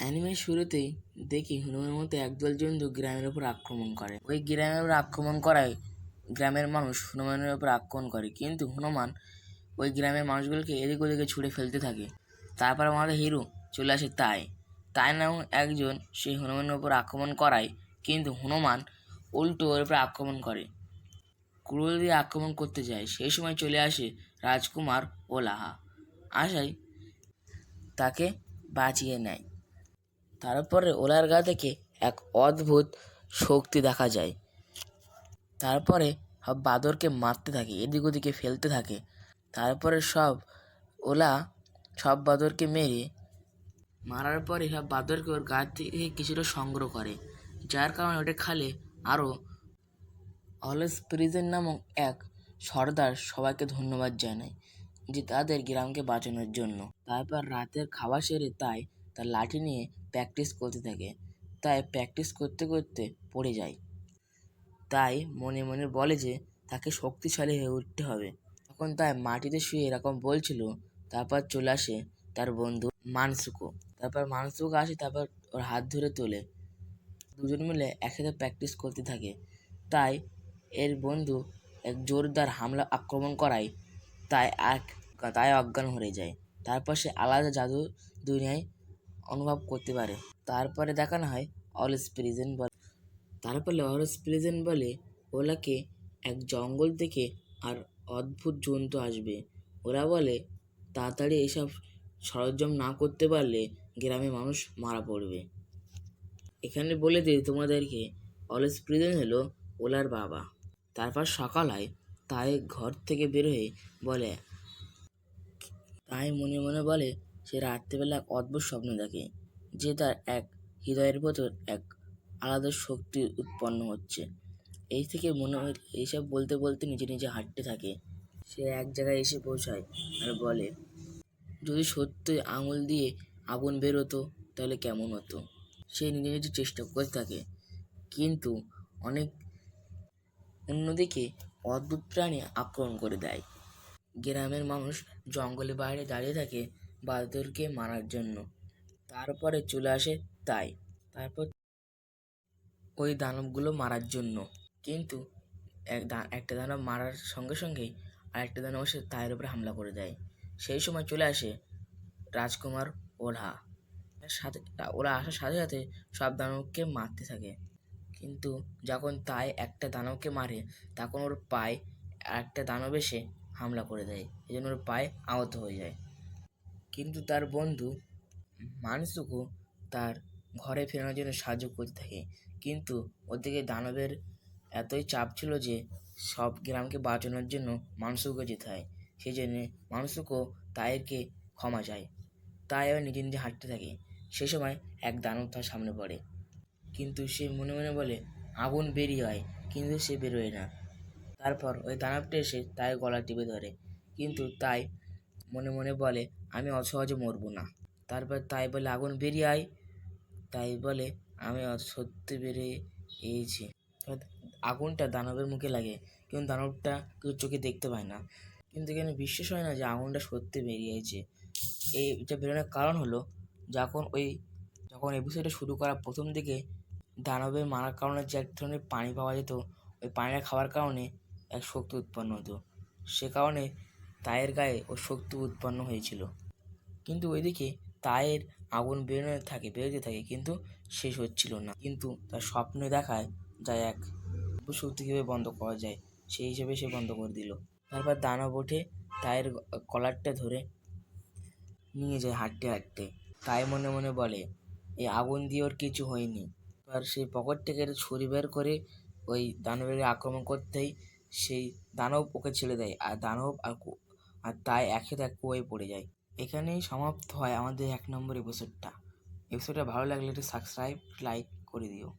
অ্যানিমের শুরুতেই দেখি হনুমানের মতো একদল জন্তু গ্রামের উপর আক্রমণ করে। ওই গ্রামের উপর আক্রমণ করায় গ্রামের মানুষ হনুমানের উপর আক্রমণ করে। কিন্তু হনুমান ওই গ্রামের মানুষগুলোকে এদিক ওদিকে ছুঁড়ে ফেলতে থাকে। তারপর আমাদের হিরো চলে আসে তাই। তাই নাম একজন সেই হনুমানের উপর আক্রমণ করায়, কিন্তু হনুমান উল্টো ওর উপর আক্রমণ করে। কুড়ুল দিয়ে আক্রমণ করতে যায়। সেই সময় চলে আসে রাজকুমার ও লাহা আশায় তাকে বাঁচিয়ে নেয়। তারপরে ওলার গা থেকে এক অদ্ভুত শক্তি দেখা যায়। তারপরে সব বাদরকে মারতে থাকে, এদিক ওদিকে ফেলতে থাকে। তারপরে সব ওলা সব বাদরকে মেরে মারার পরে সব বাদরকে ওর গা থেকে কিছুটা সংগ্রহ করে। যার কারণে ওটা খালে আরও অলস প্রিজেন নামক এক সর্দার সবাইকে ধন্যবাদ জানায় যে তাদের গ্রামকে বাঁচানোর জন্য। তারপর রাতের খাওয়া সেরে তাই তার লাঠি নিয়ে প্র্যাকটিস করতে থাকে। তাই প্র্যাকটিস করতে করতে পড়ে যায়। তাই মনে মনে বলে যে, তাকে শক্তিশালী হয়ে উঠতে হবে। তখন তাই মাটিতে শুয়ে এরকম বলছিল, তারপর চলে আসে তার বন্ধু মানসুকো। তারপর মানসুকো আসে, তারপর ওর হাত ধরে তোলে। দুজন মিলে একসাথে প্র্যাকটিস করতে থাকে। তাই এর বন্ধু এক জোরদার হামলা আক্রমণ করায়। তাই এক তাই অজ্ঞান হয়ে যায়। তারপর সে আলাদা জাদু দুনিয়ায় অনুভব করতে পারে। তারপরে দেখানো হয় অলস প্রিজেন বলে। তারপরে অলস প্রিজেন বলে, ওলাকে এক জঙ্গল থেকে আর অদ্ভুত জন্তু আসবে। ওরা বলে, তাড়াতাড়ি এসব সরঞ্জাম না করতে পারলে গ্রামে মানুষ মারা পড়বে। এখানে বলে দিই তোমাদেরকে, অলস প্রিজেন হলো ওলার বাবা। তারপর সকাল হয়, তাই ঘর থেকে বের হয়ে বলে, তাই মনে মনে বলে সে রাত্রিবেলা এক অদ্ভুত স্বপ্ন দেখে, যে তার এক হৃদয়ের ভেতর এক আলাদা শক্তি উৎপন্ন হচ্ছে। এই থেকে মনে হয় এইসব বলতে বলতে নিজে নিজে হাঁটতে থাকে। সে এক জায়গায় এসে পৌঁছায় আর বলে, যদি সত্যি আঙুল দিয়ে আগুন বেরোতো, তাহলে কেমন হতো? সে নিজে নিজে চেষ্টা করতে থাকে। কিন্তু অনেক অন্যদিকে অদ্ভুত প্রাণী আক্রমণ করে দেয়। গ্রামের মানুষ জঙ্গলে বাইরে দাঁড়িয়ে থাকে বাদরকে মারার জন্য। তারপরে চলে আসে তাই। তারপর ওই দানবগুলো মারার জন্য। কিন্তু একটা দানব মারার সঙ্গে সঙ্গেই আরেকটা দানব এসে তাইয়ের উপরে হামলা করে দেয়। সেই সময় চলে আসে রাজকুমার ওরা সাথে, ওরা আসার সাথে সাথে সব দানবকে মারতে থাকে। কিন্তু যখন তাই একটা দানবকে মারে, তখন ওর পায়ে একটা দানব এসে হামলা করে দেয়। এই জন্য ওর পায়ে আহত হয়ে যায়। কিন্তু তার বন্ধু মানসুকো তার ঘরে ফেরানোর জন্য সাহায্য করতে থাকে। কিন্তু ওদিকে দানবের এতই চাপ ছিল যে সব গ্রামকে বাঁচানোর জন্য মানসুকো যেতে হয়। সেই জন্যে মানসুকো তাইরকে ক্ষমা চায়। তাই এবার নিজে নিজে হাঁটতে থাকে। সে সময় এক দানব তার সামনে পড়ে। কিন্তু সে মনে মনে বলে, আগুন বেরিয়ে হয় কিন্তু সে বেরোয় না। তারপর ওই দানবটা এসে তাই গলা টিপে ধরে। কিন্তু তাই মনে মনে বলে, আমি অসহজে মরবো না। তারপর তাই বলে, আগুন বেরিয়ে আয়। তাই বলে, আমি সত্যি বেরিয়ে এসেছি। আগুনটা দানবের মুখে লাগে, কিন্তু দানবটা কেউ চোখে দেখতে পায় না। কিন্তু এখানে বিশ্বাস হয় না যে আগুনটা সত্যি বেরিয়েছে এইটা বেরোনোর কারণ হলো, যখন ওই, যখন এপিসোডটা শুরু করার প্রথম দিকে দানবের মারার কারণে যে এক ধরনের পানি পাওয়া যেত, ওই পানিটা খাওয়ার কারণে এক শক্তি উৎপন্ন হতো। সে কারণে তায়ের গায়ে ও শক্তি উৎপন্ন হয়েছিল। কিন্তু ওইদিকে তায়ের আগুন বেরোনো থাকে, বেরোতে থাকে, কিন্তু শেষ হচ্ছিল না। কিন্তু তার স্বপ্নে দেখায় যায় এক শক্তি কীভাবে বন্ধ করা যায়, সেই হিসেবে সে বন্ধ করে দিল। তারপর দানব ওঠে তায়ের কলারটা ধরে নিয়ে যায় হাঁটতে হাঁটতে। তাই মনে মনে বলে, এই আগুন দিয়ে ওর কিছু হয়নি। আর সেই পকেট থেকে ছুরি বের করে ওই দানবের আক্রমণ করতেই সেই দানব ওকে ছেড়ে দেয়। আর দানব আর আর তাই একসাথে এক কুয়োয় পড়ে যায়। এখানেই সমাপ্ত হয় আমাদের এক নম্বর এপিসোডটা এপিসোডটা ভালো লাগলে একটু সাবস্ক্রাইব লাইক করে দিও।